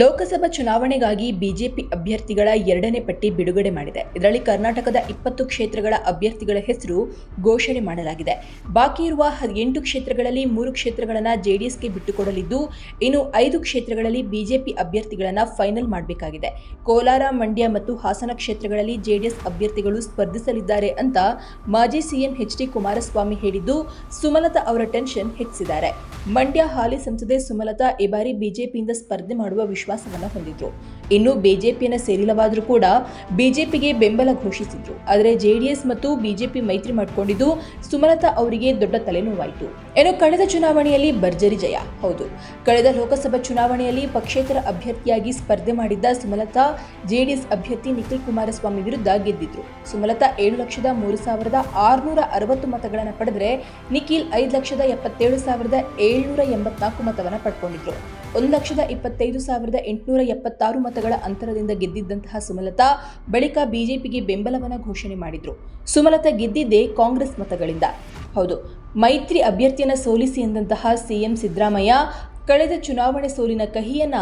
ಲೋಕಸಭಾ ಚುನಾವಣೆಗಾಗಿ ಬಿಜೆಪಿ ಅಭ್ಯರ್ಥಿಗಳ ಎರಡನೇ ಪಟ್ಟಿ ಬಿಡುಗಡೆ ಮಾಡಿದೆ. ಇದರಲ್ಲಿ ಕರ್ನಾಟಕದ ಇಪ್ಪತ್ತು ಕ್ಷೇತ್ರಗಳ ಅಭ್ಯರ್ಥಿಗಳ ಹೆಸರು ಘೋಷಣೆ ಮಾಡಲಾಗಿದೆ. ಬಾಕಿ ಇರುವ ಎಂಟು ಕ್ಷೇತ್ರಗಳಲ್ಲಿ ಮೂರು ಕ್ಷೇತ್ರಗಳನ್ನು ಜೆಡಿಎಸ್ಗೆ ಬಿಟ್ಟುಕೊಡಲಿದ್ದು, ಇನ್ನು ಐದು ಕ್ಷೇತ್ರಗಳಲ್ಲಿ ಬಿಜೆಪಿ ಅಭ್ಯರ್ಥಿಗಳನ್ನು ಫೈನಲ್ ಮಾಡಬೇಕಾಗಿದೆ. ಕೋಲಾರ, ಮಂಡ್ಯ ಮತ್ತು ಹಾಸನ ಕ್ಷೇತ್ರಗಳಲ್ಲಿ ಜೆಡಿಎಸ್ ಅಭ್ಯರ್ಥಿಗಳು ಸ್ಪರ್ಧಿಸಲಿದ್ದಾರೆ ಅಂತ ಮಾಜಿ ಸಿಎಂ ಎಚ್ ಡಿ ಕುಮಾರಸ್ವಾಮಿ ಹೇಳಿದ್ದು, ಸುಮಲತಾ ಅವರ ಟೆನ್ಷನ್ ಹೆಚ್ಚಿಸಿದ್ದಾರೆ. ಮಂಡ್ಯ ಹಾಲಿ ಸಂಸದೆ ಸುಮಲತಾ ಈ ಬಾರಿ ಬಿಜೆಪಿಯಿಂದ ಸ್ಪರ್ಧೆ ಮಾಡುವ ವಿಶ್ವಾಸವನ್ನ ಹೊಂದಿದ್ರು. ಇನ್ನು ಬಿಜೆಪಿಯನ್ನು ಸೇರಿಲ್ಲವಾದರೂ ಕೂಡ ಬಿಜೆಪಿಗೆ ಬೆಂಬಲ ಘೋಷಿಸಿದ್ರು. ಆದರೆ ಜೆಡಿಎಸ್ ಮತ್ತು ಬಿಜೆಪಿ ಮೈತ್ರಿ ಮಾಡಿಕೊಂಡಿದ್ದು ಸುಮಲತಾ ಅವರಿಗೆ ದೊಡ್ಡ ತಲೆನೋವಾಯಿತು. ಏನು ಕಳೆದ ಚುನಾವಣೆಯಲ್ಲಿ ಭರ್ಜರಿ ಜಯ. ಹೌದು. ಕಳೆದ ಲೋಕಸಭಾ ಚುನಾವಣೆಯಲ್ಲಿ ಪಕ್ಷೇತರ ಅಭ್ಯರ್ಥಿಯಾಗಿ ಸ್ಪರ್ಧೆ ಮಾಡಿದ್ದ ಸುಮಲತಾ, ಜೆಡಿಎಸ್ ಅಭ್ಯರ್ಥಿ ನಿಖಿಲ್ ಕುಮಾರಸ್ವಾಮಿ ವಿರುದ್ಧ ಗೆದ್ದಿದ್ರು. ಸುಮಲತಾ ಏಳು ಲಕ್ಷದ ಮೂರು ಸಾವಿರದ ಆರುನೂರ ಅರವತ್ತು ಮತಗಳನ್ನು ಪಡೆದರೆ ನಿಖಿಲ್ ಐದು ಲಕ್ಷದ ಎಪ್ಪತ್ತೇಳು ಸಾವಿರದ ಏಳ್ನೂರ ಎಂಬತ್ನಾಲ್ಕು ಮತವನ್ನು ಪಡ್ಕೊಂಡಿದ್ರು. ಒಂದು ಲಕ್ಷದ ಇಪ್ಪತ್ತೈದು ಸಾವಿರದ ಎಂಟುನೂರ ಎಪ್ಪತ್ತಾರು ಮತಗಳ ಅಂತರದಿಂದ ಗೆದ್ದಿದ್ದಂತಹ ಸುಮಲತಾ, ಬಳಿಕ ಬಿಜೆಪಿಗೆ ಬೆಂಬಲವನ್ನು ಘೋಷಣೆ ಮಾಡಿದ್ರು. ಸುಮಲತಾ ಗೆದ್ದಿದ್ದೇ ಕಾಂಗ್ರೆಸ್ ಮತಗಳಿಂದ. ಹೌದು, ಮೈತ್ರಿ ಅಭ್ಯರ್ಥಿಯನ್ನ ಸೋಲಿಸಿ ಎಂದಂತಹ ಸಿಎಂ ಸಿದ್ದರಾಮಯ್ಯ ಕಳೆದ ಚುನಾವಣೆ ಸೋಲಿನ ಕಹಿಯನ್ನ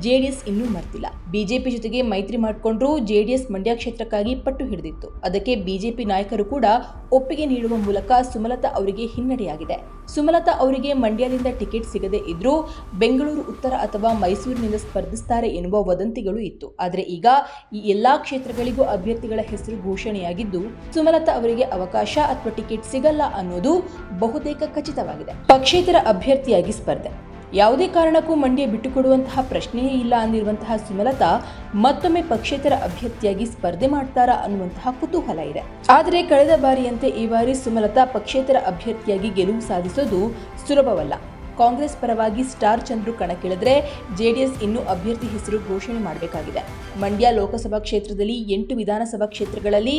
ಜೆಡಿಎಸ್ ಇನ್ನೂ ಮರ್ತಿಲ್ಲ. ಬಿಜೆಪಿ ಜೊತೆಗೆ ಮೈತ್ರಿ ಮಾಡಿಕೊಂಡ್ರೂ ಜೆಡಿಎಸ್ ಮಂಡ್ಯ ಕ್ಷೇತ್ರಕ್ಕಾಗಿ ಪಟ್ಟು ಹಿಡಿದಿತ್ತು. ಅದಕ್ಕೆ ಬಿಜೆಪಿ ನಾಯಕರು ಕೂಡ ಒಪ್ಪಿಗೆ ನೀಡುವ ಮೂಲಕ ಸುಮಲತಾ ಅವರಿಗೆ ಹಿನ್ನಡೆಯಾಗಿದೆ. ಸುಮಲತಾ ಅವರಿಗೆ ಮಂಡ್ಯದಿಂದ ಟಿಕೆಟ್ ಸಿಗದೇ ಇದ್ರೂ ಬೆಂಗಳೂರು ಉತ್ತರ ಅಥವಾ ಮೈಸೂರಿನಿಂದ ಸ್ಪರ್ಧಿಸ್ತಾರೆ ಎನ್ನುವ ವದಂತಿಗಳು ಇತ್ತು. ಆದರೆ ಈಗ ಈ ಎಲ್ಲಾ ಕ್ಷೇತ್ರಗಳಿಗೂ ಅಭ್ಯರ್ಥಿಗಳ ಹೆಸರು ಘೋಷಣೆಯಾಗಿದ್ದು, ಸುಮಲತಾ ಅವರಿಗೆ ಅವಕಾಶ ಅಥವಾ ಟಿಕೆಟ್ ಸಿಗಲ್ಲ ಅನ್ನೋದು ಬಹುತೇಕ ಖಚಿತವಾಗಿದೆ. ಪಕ್ಷೇತರ ಅಭ್ಯರ್ಥಿಯಾಗಿ ಸ್ಪರ್ಧೆ. ಯಾವುದೇ ಕಾರಣಕ್ಕೂ ಮಂಡ್ಯ ಬಿಟ್ಟುಕೊಡುವಂತಹ ಪ್ರಶ್ನೆಯೇ ಇಲ್ಲ ಅಂದಿರುವಂತಹ ಸುಮಲತಾ ಮತ್ತೊಮ್ಮೆ ಪಕ್ಷೇತರ ಅಭ್ಯರ್ಥಿಯಾಗಿ ಸ್ಪರ್ಧೆ ಮಾಡ್ತಾರಾ ಅನ್ನುವಂತಹ ಕುತೂಹಲ ಇದೆ. ಆದರೆ ಕಳೆದ ಬಾರಿಯಂತೆ ಈ ಬಾರಿ ಸುಮಲತಾ ಪಕ್ಷೇತರ ಅಭ್ಯರ್ಥಿಯಾಗಿ ಗೆಲುವು ಸಾಧಿಸೋದು ಸುಲಭವಲ್ಲ. ಕಾಂಗ್ರೆಸ್ ಪರವಾಗಿ ಸ್ಟಾರ್ ಚಂದ್ರು ಕಣಕ್ಕಿಳಿದ್ರೆ ಜೆಡಿಎಸ್ ಇನ್ನೂ ಅಭ್ಯರ್ಥಿ ಹೆಸರು ಘೋಷಣೆ ಮಾಡಬೇಕಾಗಿದೆ. ಮಂಡ್ಯ ಲೋಕಸಭಾ ಕ್ಷೇತ್ರದಲ್ಲಿ ಎಂಟು ವಿಧಾನಸಭಾ ಕ್ಷೇತ್ರಗಳಲ್ಲಿ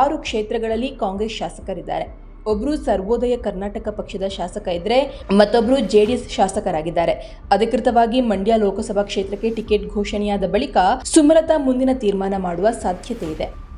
ಆರು ಕ್ಷೇತ್ರಗಳಲ್ಲಿ ಕಾಂಗ್ರೆಸ್ ಶಾಸಕರಿದ್ದಾರೆ. ಒಬ್ರು ಸರ್ವೋದಯ ಕರ್ನಾಟಕ ಪಕ್ಷದ ಶಾಸಕ ಇದ್ರೆ ಮತ್ತೊಬ್ರು ಜೆಡಿಎಸ್ ಶಾಸಕರಾಗಿದ್ದಾರೆ. ಅಧಿಕೃತವಾಗಿ ಮಂಡ್ಯ ಲೋಕಸಭಾ ಕ್ಷೇತ್ರಕ್ಕೆ ಟಿಕೆಟ್ ಘೋಷಣೆಯಾದ ಬಳಿಕ ಸುಮಲತಾ ಮುಂದಿನ ತೀರ್ಮಾನ ಮಾಡುವ ಸಾಧ್ಯತೆ ಇದೆ.